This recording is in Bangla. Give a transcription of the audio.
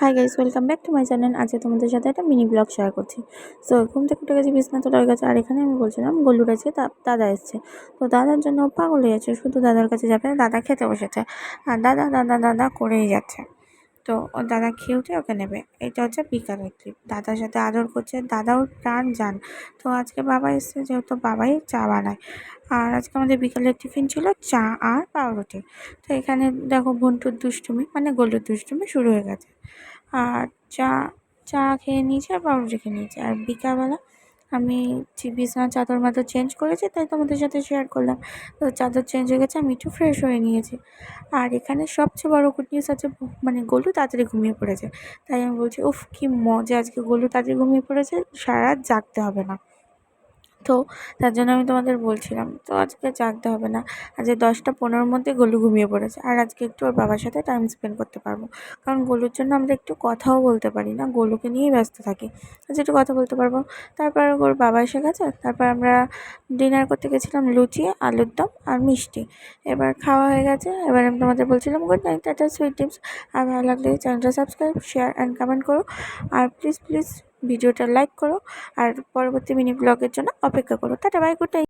Hi guys welcome back to my channel আজকে তোমাদের সাথে একটা মিনি ব্লগ শেয়ার করছি। সো ঘুম থেকে উঠে গেছি, বিছনা তোলা হয়ে গেছে আর এখানে আমি বলছিলাম গল্লুর আজকে দাদা এসছে। তো দাদার জন্য পাগল হয়ে যাচ্ছে, শুধু দাদার কাছে যাবে দাদা খেতে বসেছে। আর দাদা দাদা দাদা করেই যাচ্ছে। তো ও দাদা খেয়ে উঠে ওকে নেবে। এটা হচ্ছে বিকালের ক্লিপ দাদার সাথে আদর করছে, দাদাও প্রাণ যান তো আজকে বাবা এসছে যেহেতু বাবাই চা বানায়। আর আজকে আমাদের বিকালের টিফিন ছিল চা আর পাউরুটি। তো এখানে দেখো বন্টুর দুষ্টুমি মানে গোলুর দুষ্টুমি শুরু হয়ে গেছে। আর চা চা খেয়ে নিয়েছে আর পাউরুটি খেয়ে নিয়েছে। আর বিকালবেলা আমি বিছানার চাদর মাদর চেঞ্জ করেছি, তাই তোমাদের সাথে শেয়ার করলাম। তো চাদর চেঞ্জ হয়ে গেছে, আমি একটু ফ্রেশ হয়ে নিয়েছি। আর এখানে সবচেয়ে বড় গুড নিউজ আছে মানে গোলু তাড়াতাড়ি ঘুমিয়ে পড়েছে। তাই আমি বলছি, উফ, কি মজা, আজকে গোলু তাড়াতাড়ি ঘুমিয়ে পড়েছে, সারা জাগতে হবে না। তো তার জন্য আমি তোমাদের বলছিলাম, তো আজকে জাগতে হবে না। আজকে দশটা পনেরোর মধ্যে গোলু ঘুমিয়ে পড়েছে। আর আজকে একটু ওর বাবার সাথে টাইম স্পেন্ড করতে পারব। কারণ গোলুর জন্য আমরা একটু কথাও বলতে পারি না, গোলুকে নিয়েই ব্যস্ত থাকি। আজকে একটু কথা বলতে পারব। তারপর ওর বাবা এসে গেছে। তারপর আমরা ডিনার করতে গেছিলাম লুচি, আলুর দম আর মিষ্টি। এবার খাওয়া হয়ে গেছে। এবার আমি তোমাদের বলছিলাম good night tata sweet tips আর ভালো লাগলে চ্যানেলটা সাবস্ক্রাইব শেয়ার অ্যান্ড কমেন্ট করো। আর প্লিজ প্লিজ ভিডিওটা লাইক করো আর পরবর্তী মিনি ব্লগের জন্য অপেক্ষা করো। Tata bye good night